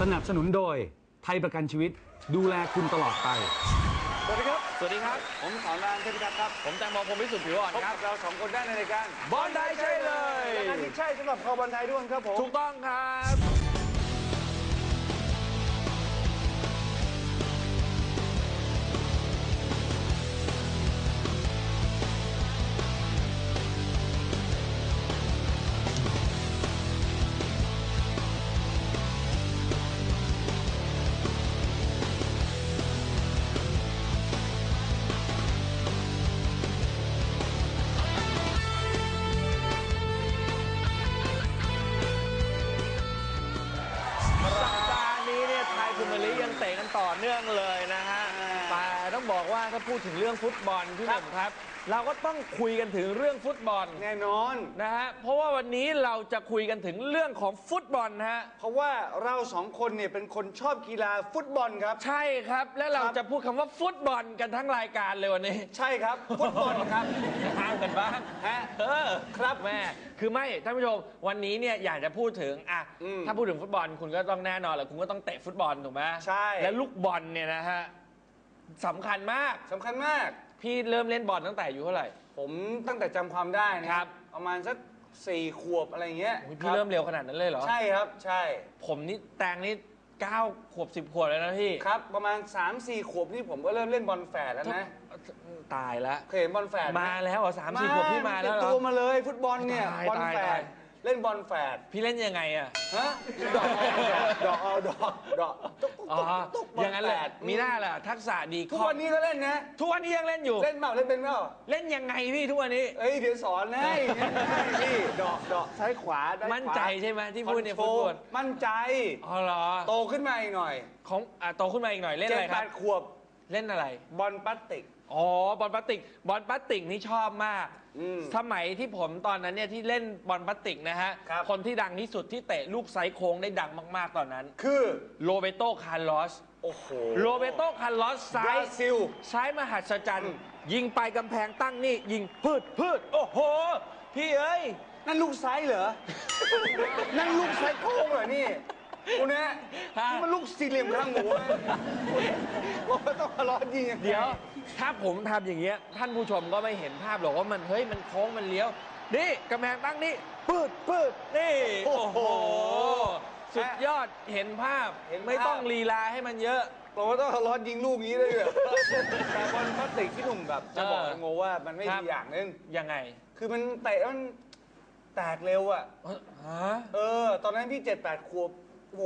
สนับสนุนโดยไทยประกันชีวิตดูแลคุณตลอดไป สวัสดีครับ สวัสดีครับ ผมสอนรามเทพิทักษ์ครับ ผมแตงโมพรหมวิสุทธิ์ผิวอ่อนพบครักับ บเราสองคนได้ในรายการบอลไทยใช่เลย รายการที่ใช่สำหรับคอบอลไทยด้วยครับผม ถูกต้องครับ อเนื่องเลยนะฮะแต่ต้องบอกว่าถ้าพูดถึงเรื่องฟุตบอลพี่หนุ่มครับ เราก็ต้องคุยกันถึงเรื่องฟุตบอลแน่นอนนะฮะเพราะว่าวันนี้เราจะคุยกันถึงเรื่องของฟุตบอลนะฮะเพราะว่าเราสองคนเนี่ยเป็นคนชอบกีฬาฟุตบอลครับ ใช่ครับและเราครับจะพูดคำว่าฟุตบอลกันทั้งรายการเลยวันนี้ ใช่ครับฟุตบอลครับห้าม กันบ้าง ฮะเออ ครับแม่ คือไม่ ท่านผู้ชม วันนี้เนี่ยอยากจะพูดถึงอะอืมถ้าพูดถึงฟุตบอลคุณก็ต้องแน่นอนแหละคุณก็ต้องเตะฟุตบอลถูกไหมใช่ และลูกบอลเนี่ยนะฮะสำคัญมาก สำคัญมาก พี่เริ่มเล่นบอลตั้งแต่อายู่เท่าไหร่ ผมตั้งแต่จำความได้นะครับประมาณสักสี่ขวบอะไรเงี้ยอุ๊ยคพี่บเริ่มเร็วขนาดนั้นเลยเหรอ ใช่ครับ ใช่ ผมนี่แตงนี่เก้าขวบสิบขวบแล้วนะพี่ ครับ ประมาณ 3 4 ขวบนี่ผมก็เริ่มเล่นบอลแฝดแล้วนะ ตายแล้วเคยเห็นบอลแฝดไหมาแล้วเหรอสามสี่ขวบพี่มาแล้วเหรติดอ ตัวมาเลยฟุตบอลเนี่ยตายบอลตายแฝตายดเล่นบอลแฝดพี่เล่นยังไงอะฮะดอกดอกเอาดอกดอกตุ๊กตุ๊กอ๋อตุ๊กตุ๊กบอลอย่างนั้นเลยแฝดมีหน้าล่ะทักษะดีทุกข้อวันนี้ก็เล่นนะ ทุกวันนี้ยังเล่นอยู่ เล่นเปล่าเล่นเป็นเปล่าเล่นยังไงพี่ทุกวันนี้ เอ้ยเดี๋ยวสอนให้นี่ดอกดอกซ้ายขวาด้านขวามั่นใจใช่ไหมที่พูดเนี่ยฟุตบอลมั่นใจ อ๋อเหรอโตขึ้นมาอีกหน่อยของอะโตขึ้นมาอีกหน่อยเล่นเจ็อะดไรคแปรับ ดขวบเล่นอะไร บอลพลาสติก อ๋อบอลพลาสติกบอลพลาสติกนี่ชอบมาก อืมสมัยที่ผมตอนนั้นเนี่ยที่เล่นบอลพลาสติกนะฮะครับคนที่ดังที่สุดที่เตะลูกไซส์โค้งได้ดังมากๆตอนนั้น คือโรเบโตคาร์ลอส โอ้โหโรเบโตคาร์ลอสซ้าบยราซิล ซ้ายมหัศจรรอืย์ ม ยิงไปกำแพงตั้งนี่ ยิงพืดพืดโอ้โห พี่เอ้ย นั่นลูกไซส์เหรอ นั่นลูกไซส์โค้งเหรอนี่ คุณนะฮะ นี่มันลูกสี่เหลี่ยมข้างหมูนะว่าต้องมาล้อยิงงไงเดี๋ยว ถ้าผมทำอย่างเงี้ย ท่านผู้ชมก็ไม่เห็นภาพหรอกว่ามันเฮ้ยมันโค้งมันเลี้ยว นี่กำแพงตั้งนี่ปืดปืดนี่ โอ้โห สุดยอดเห็นภาพไม่ต้องลีลาให้มันเยอะเราก็ต้องล้อยิงลูกนี้เลยเหรอแต่บอลพลาสติกที่หนุ่มแบบจะบอกเออไอ้โงว่ามันไม่ครัดีบอย่างนึง ยังไงคือมันเตะแล้วมันแตกเร็วอะเอ้อฮะ เออ ตอนนั้นพี่เจ็ดแปดขวบ โอ้โห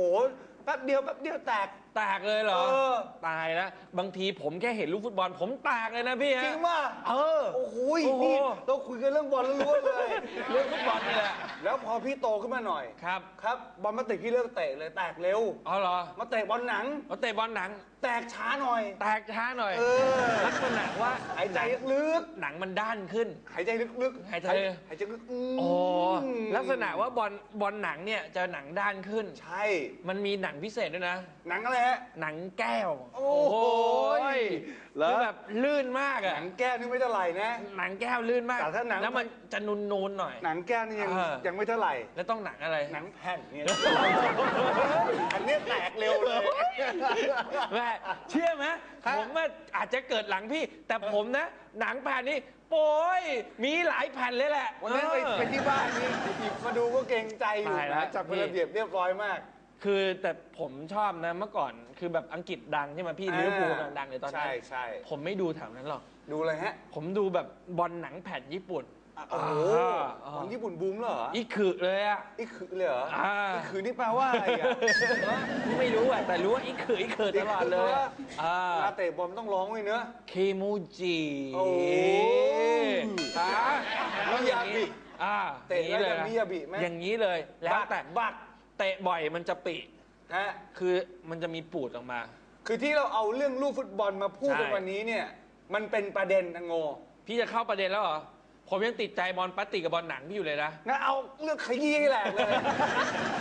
แป๊บเดียวแป๊บเดียวแตก แตกเลยเหรอ เออ ตายแล้ว บางทีผมแค่เห็นลูกฟุตบอล ผมแตกเลยนะพี่จฮะริงป่ะเออ โอ้โหโอ้โห นี่เราคุยกันเรื่องบอลล้วนๆเลย เรื่องฟุตบอลนี่แหละ แล้วพอพี่โตขึ้นมาหน่อย ครับ ครับบอลมาติกพี่เลิกเตะเลยแตกเร็วอ๋อเหรอมาเตะบอลหนังเขาเตะบอลหนัง แตกช้าหน่อย แตกช้าหน่อย เออ ลักษณะว่าหายใจลึกหนังมันด้านขึ้น ๆหายใจลึกๆหายใจ หายใจลึกอืมอ๋อลักษณะว่าบอลบอลหนังเนี่ยจะหนังด้านขึ้น ใช่ มันมีหนังพิเศษด้วยนะ หนังอะไรฮะ หนังแก้วโอ้โหยเหรอ คือแบบลื่นมากหอะนังแก้วนี่ไม่เท่าไหร่นะ หนังแก้วลื่นมากแต่ถ้าหนัง แล้วมันจะนูนๆหน่อย หนังแก้วนี่ยังเออ ยังไม่เท่าไหร่ แล้วต้องหนังอะไรหนังแผ่นเนี่ย อันเนี้ยแตกเร็วเลย แม่เชื่อไหมฮะผมว่าอาจจะเกิดหลังพี่ แต่ผมนะ หนังแผ่นนี้โอ้ยมีหลายแผ่นเลยแหละวันนั้นไปเออ ไปที่บ้านนี่หยิบมาดูก็เกรงใจอยู่ตายแล้นะวจับเป็นระเบียบเรียบร้อยมาก คือแต่ผมชอบนะเมื่อก่อนคือแบบอังกฤษดังใช่ไหมพี่ลิเวอร์พูลกำลังดังเลยตอนนั้ใช่นใช่ผมไม่ดูแถวนั้นหรอกดูเลยฮะผมดูแบบบอลหนังแผ่นญี่ปุ่นโอ้โหอ่าอ่าของญี่ปุ่นบูมเหรออีขึเลยอะอีคือเลยเหรออ่าอีคือนี่แปลว่าอะไรอะไม่รู้อะแต่รู้ว่าอีขึอีขึตลอดเลยอีขึอ่าเวลาเตะบอลต้องร้องไว้เนอะเคมูจิโอ้ยอ่ามิยาบิอ่าเตะแล้วอย่งนี้จะนะมิยาบิไหมอย่างนี้เลยแล้วแต่บัก เตะบ่อยมันจะปิฮะคือมันจะมีปูดออกมา คือที่เราเอาเรื่องลูกฟุตบอลมาพูดใช่ในวันนี้เนี่ย มันเป็นประเด็นนะโงพี่จะเข้าประเด็นแล้วเหรอ ผมยังติดใจบอลพลาสติกกับบอลหนังพี่อยู่เลยนะ งั้นเอาเรื่องขยี้ให้แหลกเลย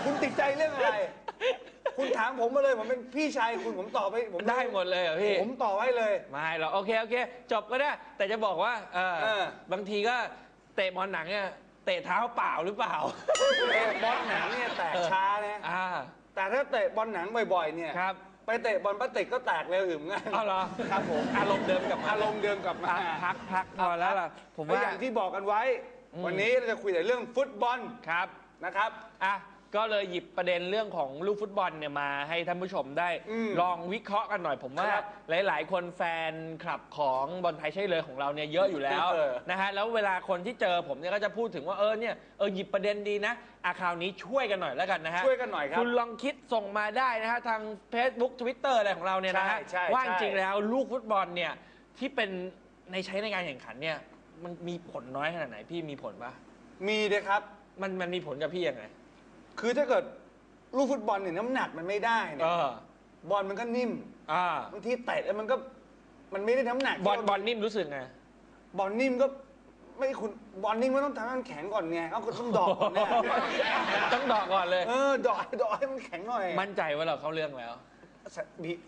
คุณติดใจเรื่องอะไร คุณถามผมมาเลยผมเป็นพี่ชายคุณผมตอบไปผมได้หมดเลยเหรอพี่ ผมตอบให้เลย ไม่หรอกโอเคโอเค จบก็ได้ แต่จะบอกว่าเออเออ บางทีก็เตะบอลหนังเนี่ย เตะเท้าเปล่าหรือเปล่า เตะบอลหนังเนี่ยแตกช้านะอ่า แต่ถ้าเตะบอลหนังบ่อยๆเนี่ยครับ ไปเตะบอลพลาสติกก็แตกเร็วอึมง่ายเอาเหรอครับผมอารมณ์เดิมกลับมาอารมณ์เดิมกลับมาพักพักพอแล้วล่ะ ผมก็ว่าอย่างที่บอกกันไว้อืมวันนี้เราจะคุยแต่เรื่องฟุตบอลครับนะครับ อะ ก็เลยหยิบประเด็นเรื่องของลูกฟุตบอลเนี่ยมาให้ท่านผู้ชมได้อืมลองวิเคราะห์กันหน่อยผมว่า ครับหลาย ๆ คนแฟนคลับของบอลไทยใช่เลยของเราเนี่ยเยอะอยู่แล้วเออ นะฮะแล้วเวลาคนที่เจอผมเนี่ยก็จะพูดถึงว่าเออเนี่ยเออหยิบประเด็นดีนะอาคราวนี้ช่วยกันหน่อยแล้วกันนะฮะ ช่วยกันหน่อยครับ คุณลองคิดส่งมาได้นะฮะ ทาง Facebook Twitter อะไรของเราเนี่ยนะฮะ ใช่ใช่ว่าใช่จริงๆแล้วลูกฟุตบอลเนี่ย ที่เป็นในใช้ในการแข่งขันเนี่ย มันมีผลน้อยขนาดไหน พี่มีผลปะมีเลยครับ มันมันมีผลกับพี่ยังไง คือถ้าเกิดลูกฟุตบอลเนี่ยน้ำหนักมันไม่ได้เนี่เอยอ บอลมันก็นิ่มอ่า บางทีเตะแล้วมันก็มันไม่ได้น้ำหนักบอลบอลนิ่มรู้สึกไง บอลนิ่มก็ไม่คุณบอลนิ่มก็ต้องทำให้มันแข็งก่อนไงเอาก็ต้องดอกก่อนเนี่ยต้องดอกก่อนเลย เออดอกดอกให้มันแข็งหน่อยมั่นใจว่าเราเข้าเรื่องแล้วบีบ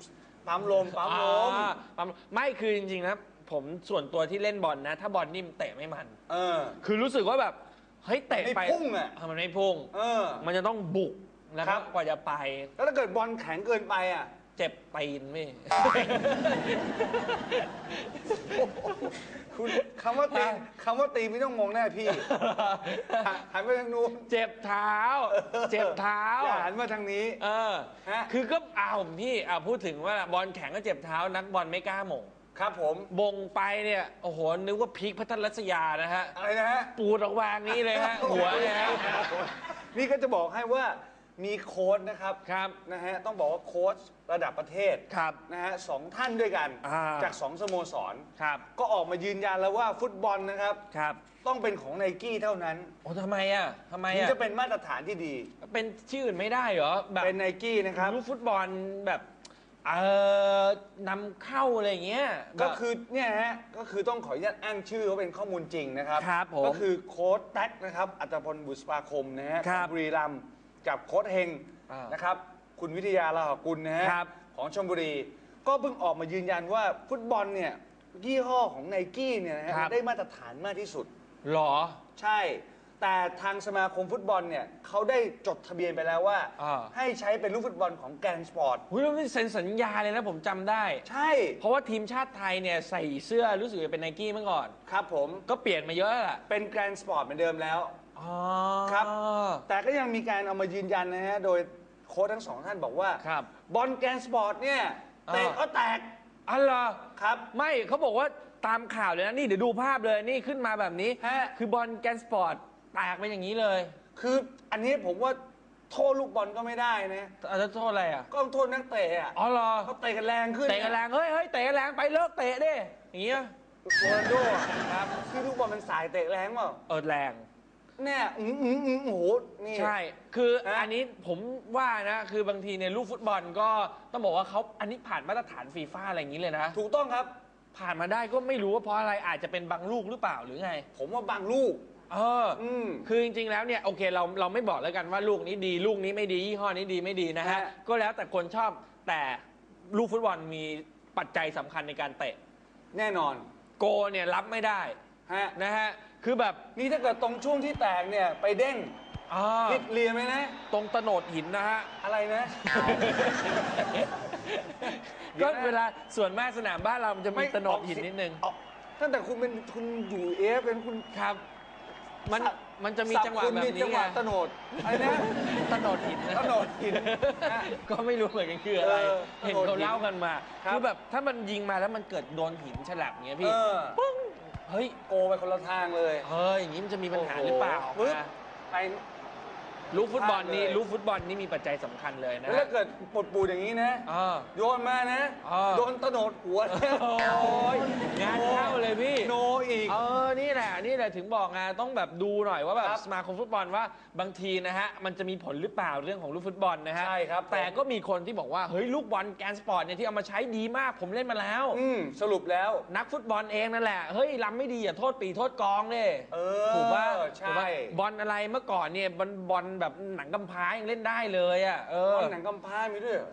ปั๊มลมปั๊มลมอ่าปั๊มไม่คือจริงๆนะผมส่วนตัวที่เล่นบอลนะ ถ้าบอลนิ่มเตะไม่มัน เออ คือรู้สึกว่าแบบ เฮ้ยเตะไปไม่พุ่งอะ เมันไม่พุ่ง เออ มันจะต้องบุกนะคครัรับบกว่าจะไปแล้วถ้าเกิดบอลแข็งเกินไปอะ เจ็บตีนพี่คุณคำว่าตีอะคำว่าตีไม่ต้องมองหน้าพี่หันไปทางนู้น เจ็บเท้าเจ็บเท้า อย่าหันมาทางนี้ เออ ฮะ คือก็อ้าวพี่อ่าพูดถึงว่าบอลแข็งก็เจ็บเท้า นักบอลไม่กล้าหม่ง ครับผมบงไปเนี่ย โอ้โห นึกว่าพีคพัทรรัศยานะฮะ อะไรนะฮะ ปูดออกวางนี้เลยฮะ หัวเนี่ยฮะ นี่ก็จะบอกให้ว่ามีโค้ดนะครับครับนะฮะต้องบอกว่าโค้ชระดับประเทศครับนะฮะสองท่านด้วยกันอ่า จากสองสโมสร ครับ ก็ออกมายืนยันแล้วว่าฟุตบอลนะครับ ครับต้องเป็นของไนกี้เท่านั้นโอ้ทำไมอะทำไมถึงอะจะเป็นมาตรฐานที่ดี เป็นชื่ออื่นไม่ได้เหรอแบบเป็นไนกี้นะครับ ลูกฟุตบอลแบบ เออนำเข้าอะไรอย่างเงี้ยก็คือเนี่ยฮะก็คือต้องขออนุญาตอ้างชื่อว่าเป็นข้อมูลจริงนะครับ ครับผม ก็คือโค้ดแท็กนะครับอัตพลบุษปาคมนะฮะครับของบุรีรัมย์กับโค้ดเฮงอ่านนะครับ คุณวิทยาลาหกุลนะฮะครับ ของชลบุรี ก็เพิ่งออกมายืนยันว่าฟุตบอลเนี่ยยี่ห้อของไนกี้เนี่ยนะฮะครับ ได้มาตรฐานมากที่สุด หรอ ใช่ แต่ทางสมาคมฟุตบอลเนี่ยเขาได้จดทะเบียนไปแล้วว่า อ่า ให้ใช้เป็นลูกฟุตบอลของแกรนสปอร์ต หุ้ยแล้วนี่เซ็นสัญญาเลยนะผมจำได้ ใช่ เพราะว่าทีมชาติไทยเนี่ยใส่เสื้อรู้สึกจะเป็นไนกี้เมื่อก่อน ครับผม ก็เปลี่ยนมาเยอะแล้วล่ะเป็นแกรนสปอร์ตเหมือนเดิมแล้ว อ๋อ ครับ แต่ก็ยังมีการเอามายืนยันนะฮะ โดยโค้ชทั้งสองท่านบอกว่าครับบอลแกรนสปอร์ตเนี่ยอ่า เตะก็แตกอ๋อเหรอ ครับ ไม่เขาบอกว่าตามข่าวเลยนะ นี่เดี๋ยวดูภาพเลยนี่ขึ้นมาแบบนี้ ฮะ คือบอลแกนสปอร์ต แตกไปอย่างนี้เลยคืออันนี้ผมว่าโทษลูกบอลก็ไม่ได้นะ อาจจะโทษอะไรอะก็ต้องโทษนักเตะอะอ๋อเหรอเขาเตะกันแรงขึ้นเตะกันแรงเฮ้ยเฮ้ยเตะกันแรงไปเลิกเตะดิอย่างเงี้ยโรนัลโดอะครับที่ลูกบอลมันสายเตะแรงเปล่าเออแรง เนี่ยอืมอืมอืมโอ้โหนี่ ใช่ คือฮะ อันนี้ผมว่านะ คือบางทีในยลูกฟุตบอลก็ต้องบอกว่าเขาอันนี้ผ่านมาตรฐานฟีฟ่าอะไรอย่างนี้เลยนะ ถูกต้องครับ ผ่านมาได้ก็ไม่รู้ว่าเพราะอะไรอาจจะเป็นบางลูกหรือเปล่าหรือไง ผมว่าบางลูก เอออืมคือจริงๆแล้วเนี่ยโอเคเราเราไม่บอกแล้วกันว่าลูกนี้ดี ลูกนี้ไม่ดียี่ห้อนี้ดีไม่ดีนะฮะฮะ ก็แล้วแต่คนชอบแต่ลูกฟุตบอลมีปัจจัยสำคัญในการเตะ แน่นอนโกเนี่ยรับไม่ได้ฮะนะฮะคือแบบนี่ถ้าเกิดตรงช่วงที่แตกเนี่ยไปเด้งอ่าพิดเลียไหมนะ ตรงตโหนดหินนะฮะ อะไรนะ เดี๋ก็ยวนะ เวลาส่วนมากสนามบ้านเรามันจะมีตโหนดหินนิดนึง ออกตั้งแต่คุณเป็นคุณอยู่เอฟเป็นคุณครับ มันสับมันจะมีจังหวะสัคุณแบบมีนี้จังหไงวะตโนดอะไรนะตโหนดหินนะ ตโนดหินฮะก็ไม่รู้เหมือนกันคืออะไร เออเห็นตโหนดเขาหินเล่ากันมาครับ คือแบบถ้ามันยิงมาแล้วมันเกิดโดนหินฉลับอย่างเงี้ยพี่ เออปึ้ง เฮ้ย โกไปคนละทางเลยเฮ้ยอย่างนี้มันจะมีปัญหาหรือเปล่าโอ้โหปึ๊บนะ ไป ลูกฟุตบอลนี่พลาดเลยลูกฟุตบอลนี่มีปัจจัยสำคัญเลยนะแล้วถ้าเกิดปวดปูดอย่างนี้นะอ่าโยนมานะ เออ โดนตโนดหัวนะโอ้ยงานเข้าเลยพี่ โนอีก เออ นี่แหละ นี่แหละ ถึงบอกไงต้องแบบดูหน่อยว่าแบบครับสมาคมฟุตบอลว่าบางทีนะฮะ มันจะมีผลหรือเปล่าเรื่องของลูกฟุตบอลนะฮะใช่ครับ แต่ก็มีคนที่บอกว่า เฮ้ย ลูกบอลแกนสปอร์ตเนี่ยที่เอามาใช้ดีมาก ผมเล่นมาแล้ว อืมสรุปแล้ว นักฟุตบอลเองนั่นแหละ เฮ้ยล้ำไม่ดีอย่าโทษปีโทษกองเด้เออถูกป่ะใช่ ถูกป่ะบอลอะไรเมื่อก่อนเนี่ยบอลบอลแบบหนังกำพร้ายังเล่นได้เลยอะเออบอลหนังกำพร้ามีด้วยเหรอ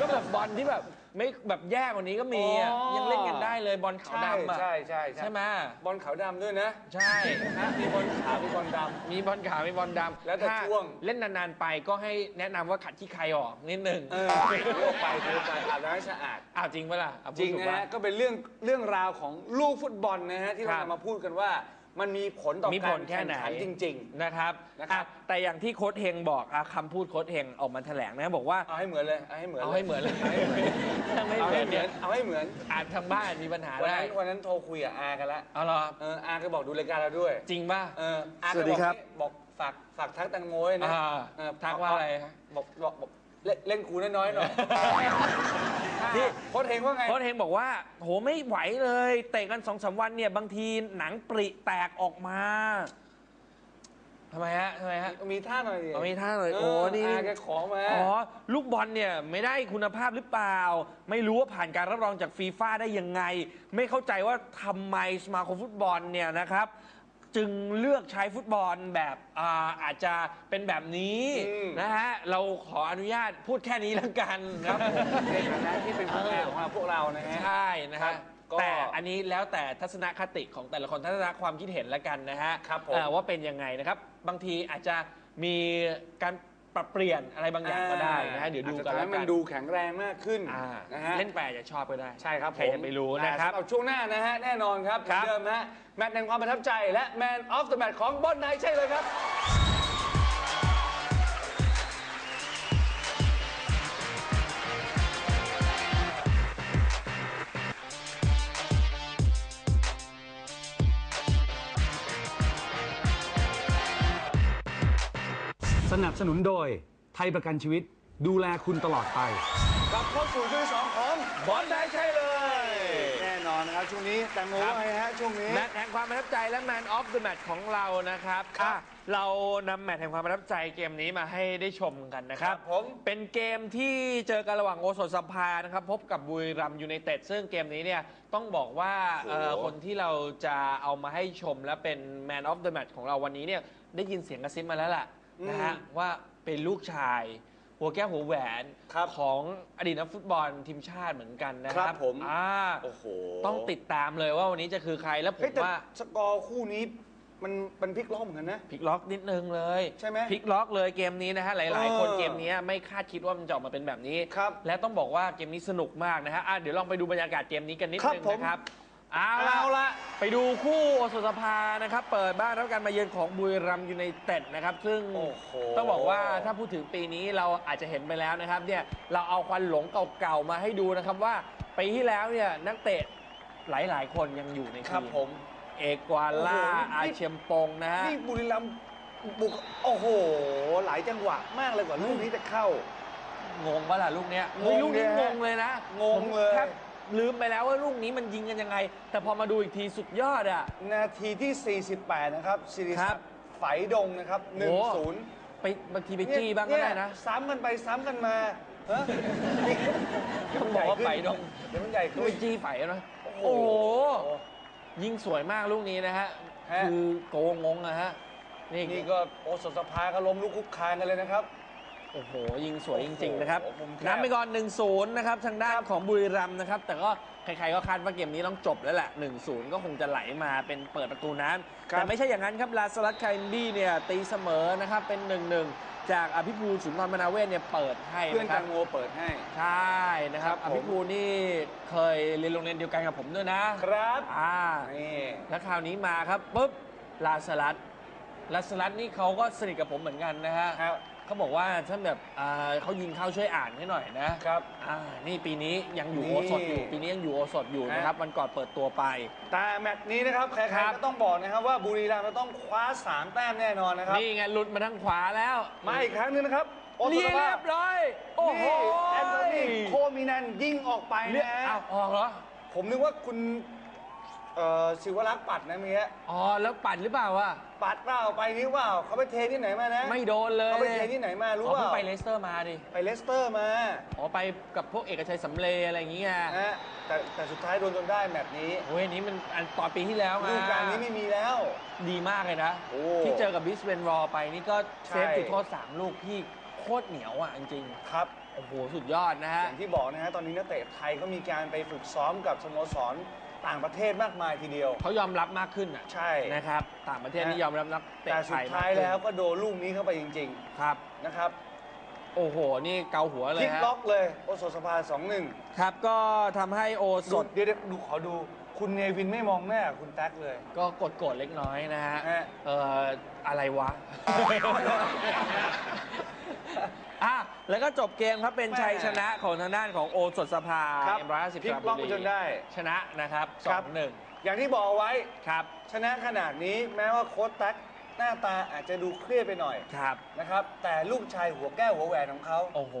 ก็แบบบอลที่แบบไม่แบบแย่กว่านี้ก็มีอะอ๋อ ยังเล่นกันได้เลยบอลขาวใช่ดำอะใช่ใช่ใช่ไหมบอลขาวดำด้วยนะใช่ นะมีบอลขาวมีบอลด มีบอลขาวมีบอลดำแล้วแต่ถ้าช่วงเล่นนานๆไปก็ให้แนะนำว่าขัดที่ใครออกนิดนึงำเออถือออกไปถือออกไปอาบน้ำให้สะอาด อ้าวจริงปะล่ะอะพูจดริงถูกนะปะฮะก็เป็นเรื่องเรื่องราวของลูกฟุตบอลนะฮะที่ครัเราบจะมาพูดกันว่า มันมีผลต่อมีกาผรลแค่แข่งไหนขันจริง นะครับนะครับ อะแต่อย่างที่โค้ชเฮงบอกอะคำพูดโค้ชเฮงออกมาแถลงนะบอกว่า ๆ เอาให้เหมือนเลย เอาให้เหมือนเอาให้เหมือนเลยเอาให้เหมือนถ้าไม่เอาเหมืให้อนเหมืเนี่อยนเอาให้เหมือนอาจทางบ้านมีปัญหาวันได้นั้นวันนั้นโทรคุยกับอากันละเอาเหรอเอออาก็บอกดูรายการเราด้วยจริงป่ะ เอออาสวัสดีครับ บอกฝากฝากทักแตังโมไว้นะอ่าเออทักว่าอะไรฮะ บอกบอกบอก เล่นเล่นครูน้อยๆหน่อยนี่โค้ชเฮงว่าไง โค้ชเฮงบอกว่า โหไม่ไหวเลย เตะกันสองสามวันเนี่ย บางทีหนังปริแตกออกมาทำไมฮะทำไมฮะมีท่าหน่อยดิเอามีท่าหน่อยเโอ้นี่อาแกขอมา อ๋อ ลูกบอลเนี่ย ไม่ได้คุณภาพหรือเปล่า ไม่รู้ว่าผ่านการรับรองจากฟีฟ่าได้ยังไง ไม่เข้าใจว่าทำไมสมาคมฟุตบอลเนี่ยนะครับ จึงเลือกใช้ฟุตบอลแบบอาอาจจะเป็นแบบนี้อืม นะฮะ เราขออนุญาตพูดแค่นี้แล้วกันนะครับผม ในฐานะที่เป็นผู้แทนของเราพวกเรานะฮะ ใช่นะครัฮะบก็แต่อันนี้แล้วแต่ทัศนคติของแต่ละคนทัศนคความคิดเห็นละกันนะฮะครับผม เอ่อว่าเป็นยังไงนะครับ บางทีอาจจะมีการ ปรับเปลี่ยนอะไรบางอย่างก็ได้นะฮะเดี๋ยวดูอาจจะกันทำแล้ให้วมักันนดูแข็งแรงมากขึ้นอ่านะฮะ เล่นแปลจะชอบก็ได้ ใช่ครับใครจะไปรู้นะครับ แต่สำหรับช่วงหน้านะฮะ แน่นอนครับครับ เหมือนเดิมฮะ แมตช์แห่งความประทับใจและ Man of the Match ของบอลไนใช่เลยครับ นับสนุนโดยไทยประกันชีวิตดูแลคุณตลอดไป กลับเข้าสู่ช่วงที่สองของบอลไนใช่เลย แน่นอนนะครับ ช่วงนี้แตงโมครับว่าไงฮะช่วงนี้ แมตช์แห่งความประทับใจและ Man of the Match ของเรานะครับครับอะเรานำแมตช์แห่งความประทับใจเกมนี้มาให้ได้ชมกันนะครับครับผม เป็นเกมที่เจอกันระหว่างโอสถสภานะครับพบกับบุรีรัมย์ยูไนเต็ดซึ่งเกมนี้เนี่ยต้องบอกว่าเอ่อคนที่เราจะเอามาให้ชมและเป็น Man of the Match ของเราวันนี้เนี่ยได้ยินเสียงกระซิบมาแล้วล่ะ นะฮะว่าเป็นลูกชาย หัวแก้วหัวแหวนครับของอดีตนักฟุตบอลทีมชาติเหมือนกันนะคครัรับบผม อ่าโอ้โหต้องติดตามเลยว่าวันนี้จะคือใครแล้วผเฮ้ยมแต่ว่า สกอร์คู่นี้มันเป็นพลิกล้อมเหมือนกันนะ พลิกล็อกนิดนึงเลยใช่ไหมพลิกล็อกเลยเกมนี้นะฮะหลาย ๆ คนเออเกมนี้ไม่คาดคิดว่ามันจะออกมาเป็นแบบนี้ ครับและต้องบอกว่าเกมนี้สนุกมากนะฮะอะเดี๋ยวลองไปดูบรรยากาศเกมนี้กันนิดครับนึงผม นะครับ เอาเอาละละไปดูคู่โอสถสภานะครับ เปิดบ้านรับการมาเยือนของบุรีรัมย์ยูไนเต็ดนะครับ ซึ่งโอ้โหต้องบอกว่าถ้าพูดถึงปีนี้เราอาจจะเห็นไปแล้วนะครับเนี่ยเราเอาควันหลงเก่าๆมาให้ดูนะครับว่าปีที่แล้วเนี่ยนักเตะหลายๆ คนยังอยู่ในคทีรับมผมเอกวาล่าโอ้โหนี่อาเชียมปงนะฮะนี่บุรีรัมย์บุกโอ้โห หลายจังหวะมากเลยกว่าลูกนี้จะเข้างงปะล่ะลูกเนี้ยงงเฮ้ยลูกนี้เลยงฮะงเลยนะ งงเลยผมแทบ ลืมไปแล้วว่าลูกนี้มันยิงกันยังไง แต่พอมาดูอีกทีสุดยอดอะ นาทีที่ 48 นะครับสิริครัศับกดิ์ไฝดงนะครับโอ้1-0ไปบางทีไปจี้บ้างก็ได้นะ เยซ้ำกันไปซ้ำกันมาฮะนี่ต้องบอกว่าไฝดง เดี๋ยวมันใหญ่ก็ขึ้นไปจี้ไฝนะโอ้โอ้โหโห ยิงสวยมากลูกนี้นะฮะ ฮะ คือโกงงงอะฮะ นี่นี่ก็โอสถสภาก็ล้มลุกคุกคานกันเลยนะครับ โอ้โห ยิงสวยจริง ๆ นะครับโอ้โหมุมแคบ นำไปก่อน 1-0 นะครับ ทางด้านครับของบุรีรัมย์นะครับ แต่ก็ใครๆก็คาดว่าเกมนี้ต้องจบแล้วแหละ 1-0 ก็คงจะไหลมาเป็นเปิดประตูน้ำครับ แต่ไม่ใช่อย่างนั้นครับ ลาสลัดไคนบี้เนี่ยตีเสมอนะครับ เป็น 1-1 จากอภิภูลสุนทรมนาเวศเนี่ยเปิดให้เพื่อนนะคแตรับ งโมเปิดให้ ใช่นะครับครัอบผม ภิภูลนี่เคยเรียนโรงเรียนเดียวกันกับผมด้วยนะครับอ่า นี่ แล้วคราวนี้มาครับปุ๊บลาสลัดลาสลัดนี่เขาก็สนิทกับผมเหมือนกันนะฮะครับ เขาบอกว่าถ้าแบบอ่าเขายิงเข้าช่วยอ่านให้หน่อยนะครับ อ่านี่ปีนี้ยังอยู่นี่โอสดอยู่ปีนี้ยังอยู่โอสดอยู่นะครับวันก่อนเปิดตัวไป แต่แมตช์นี้นะครับใครครับ ๆก็ต้องบอกนะครับว่าบุรีรัมย์จะต้องคว้า3แต้มแน่นอนนะครับ นี่ไงหลุดมาทางขวาแล้วมาอีกครั้งหนึงนะครับโอสเรีถยสภาบร้อยโอ้โหนี่แอนโทนีโคมินันยิงออกไปเรียบนะอ้าวออกเหรอ ผมนึกว่าคุณเอ่อศิวรักษ์ปัดนะเมียอ๋อ แล้วปัดหรือเปล่าวะปัดเปล่าไปนี่เปล่าเขาไปเทที่ไหนมานะไม่โดนเลยเขาไปเทที่ไหนมารู้อ๋อเปเพิ่งล่าไปเลสเตอร์มาดิ ไปเลสเตอร์มาอ๋อ ไปกับพวกเอกชัยสำเรย์อะไรอย่างเงี้ยนะฮะแต่แต่สุดท้ายโดนจนได้แมตช์นี้โอ้ยอันนี้มันอันตอนปีที่แล้วไงฤดูกาลนี้ไม่มีแล้ว ดีมากเลยนะ โอ้ที่เจอกับบิสเบนรอไปนี่ก็เซฟใช่ จุดโทษ3ลูกที่โคตรเหนียวอะจริงครับๆโโอ้โห สุดยอดนะอฮะ ย่างที่บอกนะฮะ ตอนนี้นักเตะไทยก็มีการไปฝึกซ้อมกับสโมสร ต่างประเทศมากมายทีเดียว เขายอมรับมากขึ้นอะใช่ นะครับ ต่างประเทศนี่ยอมรับนักเตะแต่ไทสุดยท้ายมกขึ้นแล้วก็โดนลูกนี้เข้าไปจริง ครับ ๆ นะครับโอ้โห นี่เกาหัวเลพลิยกฮะล็อกเลยโอโซสภาสองหนึ่งครับก็ทำให้โอสสดดเดี๋ยวเดี๋ยวดูขอดู คุณเนวินไม่มองหน้าคุณแท็กเลย ก็กดโกรธเล็กน้อยนะฮะ ฮะ เอ่อ อะไรวะ อะแล้วก็จบเกมครับเป็นชัยชนะของทางด้านของโอสถสภาครับเอ็มร้อยห้าสิบพลิกล็อกไปจนได้ชนะนะครับสครัอบ งหนึ่งอย่างที่บอกเอาไว้ ครับชนะขนาดนี้แม้ว่าโค้ชแท็กหน้าตาอาจจะดูเครียดไปหน่อยครับ นะครับ แต่ลูกชายหัวแก้วหัวแหวนของเขา โอ้โห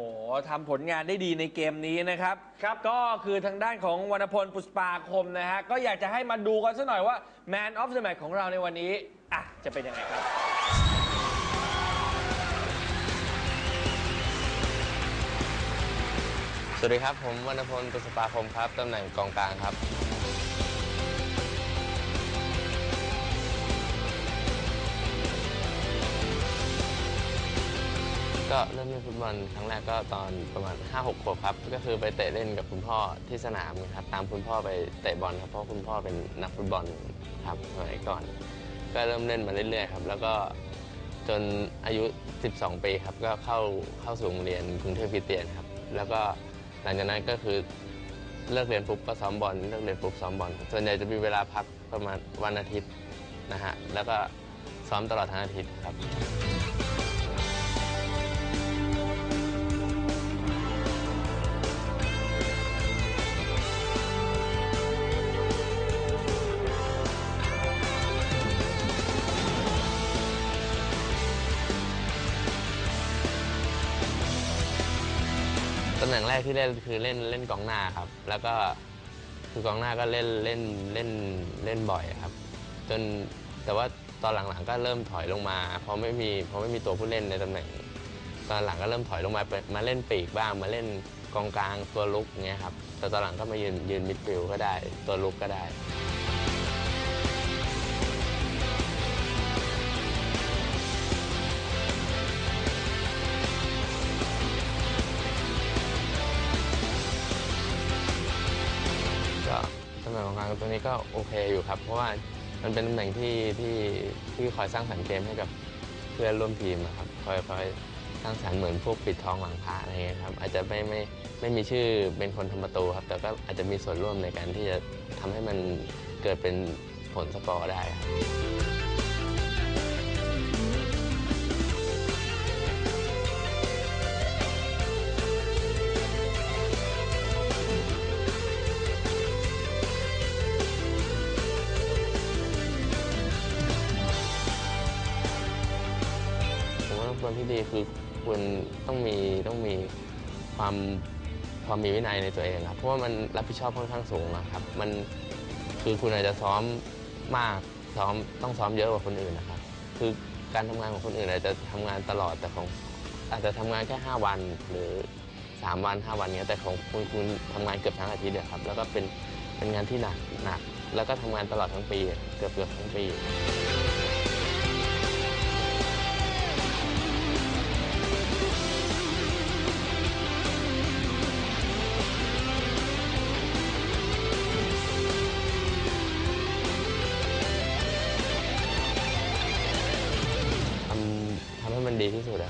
ทำผลงานได้ดีในเกมนี้นะครับ ครับ ก็คือทางด้านของวรรณพลปุสปาคมนะฮะ ก็อยากจะให้มาดูกันสักหน่อยว่า Man of the Match ของเราในวันนี้ อะ จะเป็นยังไงครับ สวัสดีครับ ผมวรรณพลตุสปาคมครับ ตำแหน่งกองกลางครับ ก็เริ่มเล่นฟุตบอลครั้งแรกก็ตอนประมาณ 5-6 ขวบครับ ก็คือไปเตะเล่นกับคุณพ่อที่สนามครับ ตามคุณพ่อไปเตะบอลครับ เพราะคุณพ่อเป็นนักฟุตบอลครับสมัยก่อน ก็เริ่มเล่นมาเรื่อยๆครับ แล้วก็จนอายุ 12 ปีครับ ก็เข้าเข้าสู่โรงเรียนกรุงเทพคริสเตียนครับ แล้วก็ หลังจากนั้นก็คือเลิกเรียนปุ๊บก็ซ้อมบอลเลิกเรียนปุ๊บซ้อมบอลส่วนใหญ่จะมีเวลาพักประมาณวันอาทิตย์นะฮะแล้วก็ซ้อมตลอดทั้งอาทิตย์ครับ กที่เล่นคือเล่นเล่นกองหน้าครับ แล้วก็คือกองหน้าก็เล่นเล่นเล่นเล่นบ่อยครับ จนแต่ว่าตอนหลังๆก็เริ่มถอยลงมาเพราะไม่มีเพราะไม่มีตัวผู้เล่นในตำแหน่ง ตอนหลังก็เริ่มถอยลงมามาเล่นปีกบ้างมาเล่นกองกลางตัวลุกเงี้ยครับแต่ตอนหลังก็มายืนยืนมิดฟิลด์ก็ได้ ตัวลุกก็ได้ ตรงของนี้ก็โอเคอยู่ครับ เพราะว่ามันเป็นตำแหน่งที่ที่ที่คอยสร้างสรรค์เกมให้กับเพื่อนร่วมทีมนะครับคอยคอยสร้างสรรค์เหมือนพวกปิดทองหลังพระอะไรเงี้ยครับอาจจะไม่ไม่ไม่มีชื่อเป็นคนทำประตูครับ แต่ก็อาจจะมีส่วนร่วมในการที่จะทำให้มันเกิดเป็นผลสกอร์ได้ครับ คุณต้องมีต้องมีความความมีวินัยในตัวเองครับ เพราะว่ามันรับผิดชอบค่อนข้างสูงนะครับ มันคือคุณอาจจะซ้อมมากซ้อมต้องซ้อมเยอะกว่าคนอื่นนะครับ คือการทำงานของคนอื่นอาจจะทำงานตลอดแต่ของอาจจะทำงานแค่ 5 วันหรือ 3 วัน 5 วันเนี้ยแต่ของคุณคุณทำงานเกือบทั้งอาทิตย์อะครับ แล้วก็เป็นเป็นงานที่หนักหนัก แล้วก็ทำงานตลอดทั้งปี เกือบเกือบทั้งปี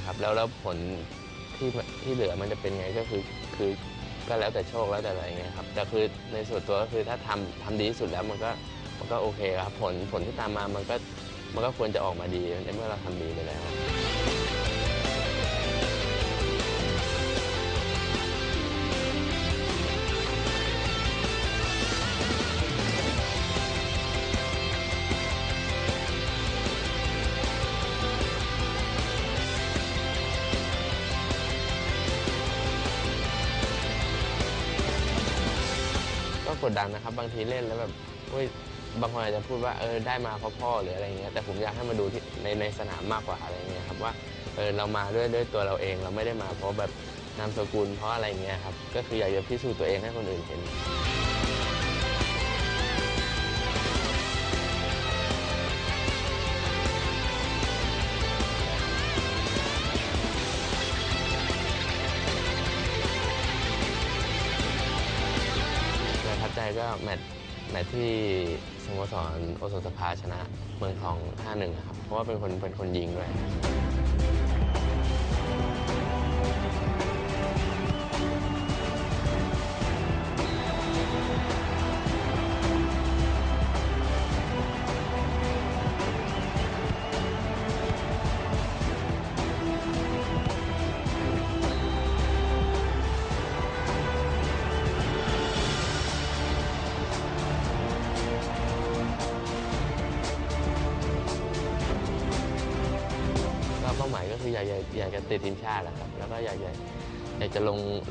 ครับแล้วแล้วผลที่ที่เหลือมันจะเป็นไงก็คือคือก็แล้วแต่โชคแล้วแต่อะไรเงี้ยครับแต่คือในส่วนตัวก็คือถ้าทำทำดีที่สุดแล้วมันก็มันก็โอเคครับผลผลที่ตามมามันก็มันก็ควรจะออกมาดีในเมื่อเราทำดีไปแล้ว ดดันนะครับ บางทีเล่นแล้วแบบเฮ้ยบางคนอาจจะพูดว่าเออได้มาเพราะพ่อหรืออะไรเงี้ยแต่ผมอยากให้มาดูที่ในในสนามมากกว่าอะไรเงี้ยครับว่าเออเรามาด้วยด้วยตัวเราเองเราไม่ได้มาเพราะแบบนามสกุลเพราะอะไรเงี้ยครับก็คืออยากจะพิสูจน์ตัวเองให้คนอื่นเห็น ก็แมตช์แมตช์ที่สโมสรโอสถสภาชนะเมืองทอง5-1นะครับเพราะว่าเป็นคนเป็นคนยิงด้วยก็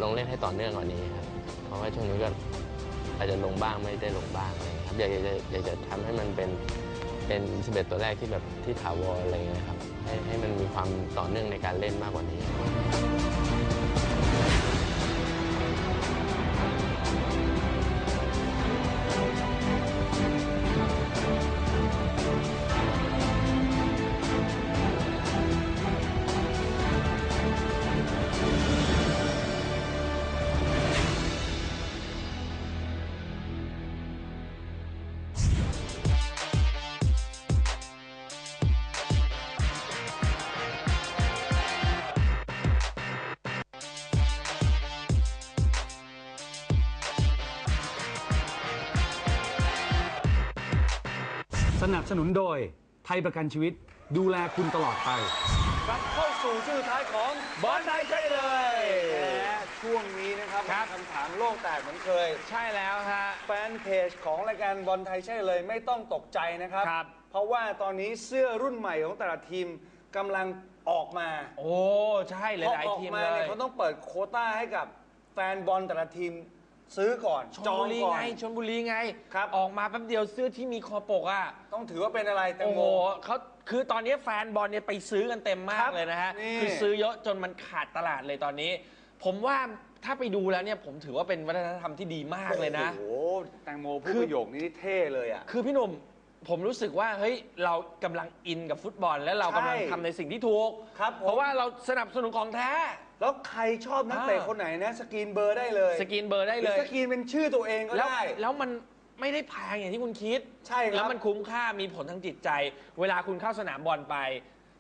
ลงเล่นให้ต่อเนื่องกว่านี้ครับ เพราะว่าช่วงนี้ก็อาจจะลงบ้างไม่ได้ลงบ้างอะไรอย่างเงี้ยครับอยากจะอยากจะทำให้มันเป็นเป็นสิบเอ็ดตัวแรกที่แบบที่ถาวรอะไรเงี้ยครับให้ให้มันมีความต่อเนื่องในการเล่นมากกว่านี้ สนับสนุนโดยไทยประกันชีวิตดูแลคุณตลอดไป กลับเข้าสู่ช่วงสุดท้ายของบอลไทยใช่เลยและช่วงนี้นะครับครับ คำถามโลกแตกเหมือนเคย ใช่แล้วฮะ แฟนเพจของรายการบอลไทยใช่เลยไม่ต้องตกใจนะครับ ครับ เพราะว่าตอนนี้เสื้อรุ่นใหม่ของแต่ละทีมกำลังออกมาโอ้ ใช่หพอลายออกๆทีมมาเลเนี่ยย เขาต้องเปิดโควต้าให้กับแฟนบอลแต่ละทีม ซื้อก่อนชจลองบุรีก่อน ไงชลบุรีไง ครับ ออกมาแป๊บเดียวเสื้อที่มีคอปกอะ ต้องถือว่าเป็นอะไรแตงโอ้โมโหเขาคือตอนนี้แฟนบอลเนี่ยไปซื้อกันเต็มมาครักบเลยนะฮะ นี่ คือซื้อเยอะจนมันขาดตลาดเลยตอนนี้ ผมว่าถ้าไปดูแล้วเนี่ยผมถือว่าเป็นวัฒนธรรมที่ดีมากเลยนะ โอ้โหแตงโมพูดคือประโยคนี้เท่เลยอะ คือพี่หนุ่มผมรู้สึกว่าเฮ้ยเรากำลังอินกับฟุตบอล และเรากำลังใช่ทำในสิ่งที่ถูก ครับผม เพราะว่าเราสนับสนุนของแท้ แล้วใครชอบนักเตะอ่าคนไหนนะสกรีนเบอร์ได้เลยสกรีนเบอร์ได้หเลรือย สกรีนเป็นชื่อตัวเองก็แล้วได้แล้วมันไม่ได้แพงอย่างที่คุณคิด ใช่ครับแล้วมันคุ้มค่ามีผลทางจิตใจ เวลาคุณเข้าสนามบอลไป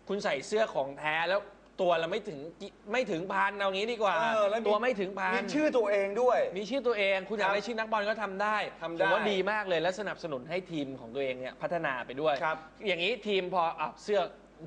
คุณใส่เสื้อของแท้แล้วตัวเราไม่ถึงกิไม่ถึงพันเอางี้ดีกว่า เออแล้วตัวไม่ถึงพันมีชื่อตัวเองด้วย มีชื่อตัวเอง คุณอยากครับได้ชื่อนักบอลก็ทำได้ทำผได้มว่าดีมากเลยและสนับสนุนให้ทีมของตัวเองเนี่ยพัฒนาไปด้วย ครับ อย่างนี้ทีมพออะเสื้อ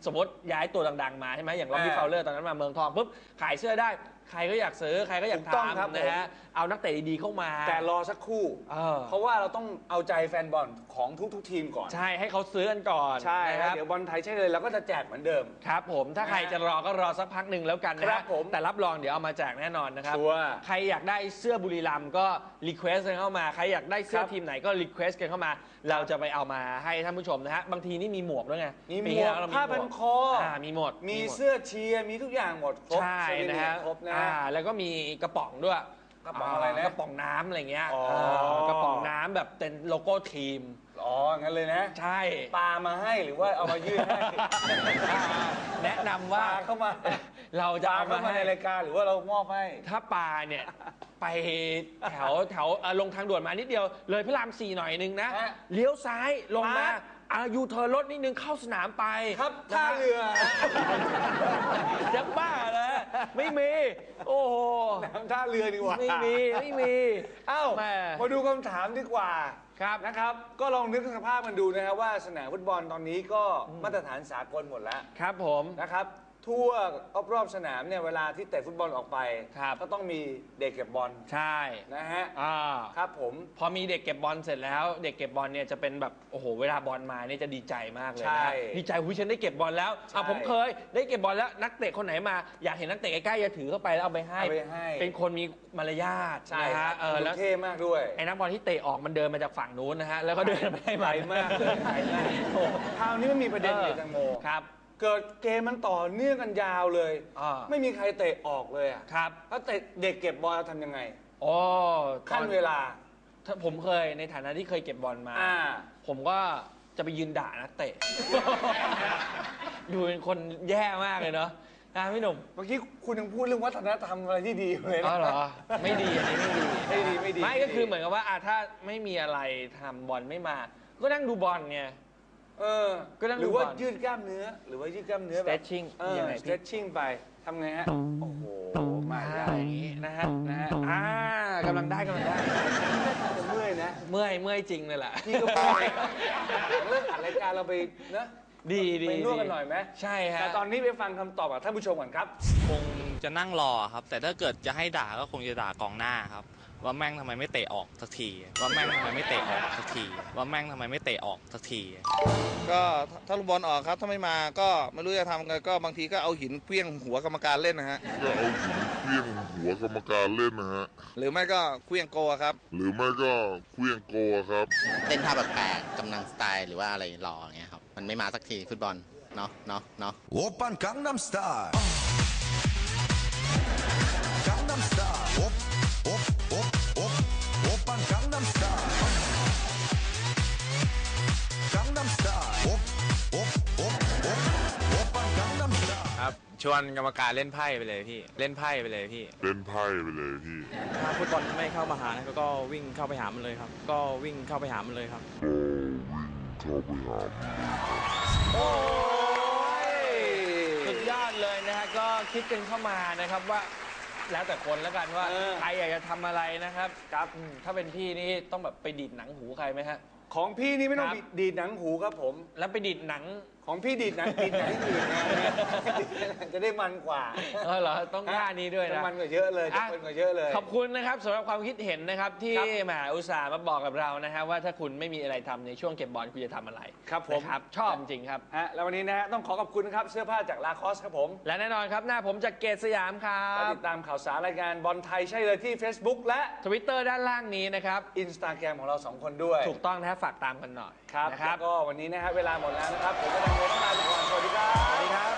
สมมติย้ายตัวดังๆมาใช่ไหมอย่างล็อบบี้อ่าฟาวเลอร์ตอนนั้นมาเมืองทองปุ๊บขายเสื้อได้ ใครก็อยากซื้อใครก็อยากถูกต้องครับ ทำนะฮะเอานักเตะดีๆเข้ามา แต่รอสักครู่ เออ เพราะว่าเราต้องเอาใจแฟนบอลของทุกๆทีมก่อน ใช่ให้เขาซื้อกันก่อนใช่นะคครัรับ บเดี๋ยวบอลไทยใช่เลยเราก็จะแจกเหมือนเดิม ครับผมถ้าใครจะรอก็รอสักพักหนึ่งแล้วกันนะครัฮะบผมแต่รับรองเดี๋ยวเอามาแจกแน่นอนนะครับ ชัวร์ใครอยากได้เสื้อบุรีรัมย์ก็รีเควสกันเข้ามา ใครอยากได้เสื้อครับทีมไหนก็รีเควสกันเข้ามา เราจะไปเอามาให้ท่านผู้ชมนะฮะ บางทีนี่มีหมวกด้วยไงมีหมปีวที่กแล้วเรผ้าพันคออ่ามีหมดมีหดเสื้อเชียร์มีทุกอย่างหมดครบใช่เสื้อนะฮะครบนะ อ่าแล้วก็มีกระป๋องด้วยกระป๋องอะไรนะกระป๋องน้ำอะไรเงี้ยอ๋อ เออกระป๋องน้ำแบบเป็นโลโก้ทีม อ๋องั้นเลยนะใช่ ปลามาให้หรือว่าเอามายื่นให้ แนะนำปว่าลาเข้ามา เราปจะลาเอาเข้ามามาให้ในรายการหรือว่าเรามอบให้ ถ้าปลาเนี่ย ไปแถวแถวเอ่อลงทางด่วนมานิดเดียว เลยพระรามสี่หน่อยนึงนะ ฮะเลี้ยวซ้ายลงมาปั๊บอายูเธอรถนิดนึงเข้าสนามไปครับท่าเรือ จะบ้าเลยไม่มี โอ้โห น้ำท่าเรือดีกว่าไม่มี ไม่มี เอ้าแม่ มาดูคำถามดีกว่าครับนะครับ ก็ลองนึกสภาพมันดูนะครับว่าสนามฟุตบอลตอนนี้ก็มาตรฐานสากลหมดแล้ว ครับผม นะครับ ทั่วรอบๆสนามเนี่ยเวลาที่เตะฟุตบอลออกไป ครับ ก็ต้องมีเด็กเก็บบอลใช่นะฮะอ่าครับผมพอมีเด็กเก็บบอลเสร็จแล้ว เด็กเก็บบอลเนี่ยจะเป็นแบบโอ้โหเวลาบอลมาเนี่ยจะดีใจมากเลยใช่นะดีใจหุยฉันได้เก็บบอลแล้วอะใช่ผมเคยได้เก็บบอลแล้วนักเตะคนไหนมาอยากเห็นนักเตะใกล้ๆจะถือเข้าไปแล้วเอาไปให้ เอาไปให้ เป็นคนมีมารยาทใช่นะครัฮะบเออแล้วดูเท่มากด้วย ไอ้นักบอลที่เตะออกมันเดินมาจากฝั่งนู้นนะฮะแล้วก็เดินไปให้ไกลมันมากเลยไกลมาก คราวนี้มันมีประเด็นเลยแตังโม ครับ เกิดเกมมันต่อเนื่องกันยาวเลย อ่า ไม่มีใครเตะออกเลยอะครับแล้วเตะเด็กเก็บบอลทำยังไงโอ้ตขั้อนนเวลา ถ้าผมเคยในฐานะที่เคยเก็บบอลมา อ่า ผมก็จะไปยืนด่านักเตะ ดูเป็นคนแย่มากเลยเนาะอะพี่หนุ่มเมื่อกี้คุณยังพูดเรื่องวัฒนธรรมอะไรที่ดีอยู่เลยนะ อ๋อเหรอ ไม่ดีอันนี้ไม่ดีไม่ดีไม่ดีไม่ก็คือเหมือนกับว่าอะถ้าไม่มีอะไรทำบอลไม่มา ก็นั่งดูบอลไง เออก็นั่งหรือว่าดูบอลยืดกล้ามเนื้อ หรือว่ายืดกล้ามเนื้อแบบ stretching เออ ยังไงพี่ stretching ไปทำไงฮะ โอ้โห มาอ่าได้อย่างนี้นะฮะ นะฮะ อ่ากำลังได้กำลังได้จะเมื่อยนะ เมื่อยเมื่อยจริงเลยล่ะ พี่ก็ไปเลิกอัดรายการเราไปนะดีดีไปนวดกันหน่อยไหมใช่ฮะ แต่ตอนนี้ไปฟังคำตอบจากท่านผู้ชมก่อนครับ คงจะนั่งรอครับ แต่ถ้าเกิดจะให้ด่าก็คงจะด่ากองหน้าครับ ว่าแม่งทำไมไม่เตะออกสักทีว่าแม่งทำไมไม่เตะออกสักทีว่าแม่งทำไมไม่เตะออกสักที ก็ถ้าลูกบอลออกครับถ้าไม่มาก็ไม่รู้จะทำไงก็บางทีก็เอาหินเพี้ยงหัวกรรมการเล่นนะฮะก็เอาหินเพี้ยงหัวกรรมการเล่นนะฮะหรือไม่ก็เคลี้ยงโกครับ หรือไม่ก็เคลี้ยงโกครับเต้นท่าแปลกๆกำลังสไตล์หรือว่าอะไรรอเงี้ยครับมันไม่มาสักทีฟุตบอลเนาะเนาะเนาะโอปันกังนัมสไตล์ ชวนกรรมการเล่นไพ่ไปเลยพี่ เล่นไพ่ไปเลยพี่ เล่นไพ่ไปเลยพี่ถ้าฟุตบอลไม่เข้ามาหานะก็วิ่งเข้าไปหามันเลยครับ ก็วิ่งเข้าไปหามันเลยครับก็วิ่งเข้าไปหาโอ้ยสุดยอดเลยนะฮะก็คิดกันเข้ามานะครับว่าแล้วแต่คนแล้วกันว่าเออใครอยากจะทำอะไรนะครับครับอืมถ้าเป็นพี่นี่ต้องแบบไปดีดหนังหูใครไหมฮะของพี่นี่ไม่ต้องครับดีดหนังหูครับผม แล้วไปดีดหนัง ของพี่ดีดหนังดีดหนังอื่นนะจะได้มันกว่าเออเหรอต้องท่านี้ด้วยจะนะ มันกว่าเยอะเลยจะอะเป็นกว่าเยอะเลย ขอบคุณนะครับสำหรับความคิดเห็นนะครับที่ครับแหมอุตส่าห์มาบอกกับเรานะฮะว่าถ้าคุณไม่มีอะไรทำในช่วงเก็บบอลคุณจะทำอะไรครับผมนะครับชอบจริงครับ ฮะแล้ววันนี้นะฮะต้องขอขอบคุณนะครับเสื้อผ้าจากลาคอสครับผมและแน่นอนครับหน้าผมจากเกตสยามครัและบ ติดตามข่าวสารรายการบอลไทยใช่เลยที่ Facebook และ ทวิตเตอร์ด้านล่างนี้นะครับอินสตาแกรมของเราสองคนด้วยถูกต้องนะฮะฝากตามกันหน่อยครับนะครับแล้วก็วันนี้นะฮะเวลาหมดแล้วนะครับผมก็ดังโมต้องลาไปก่อนสวัสดีครับสวัสดีครับ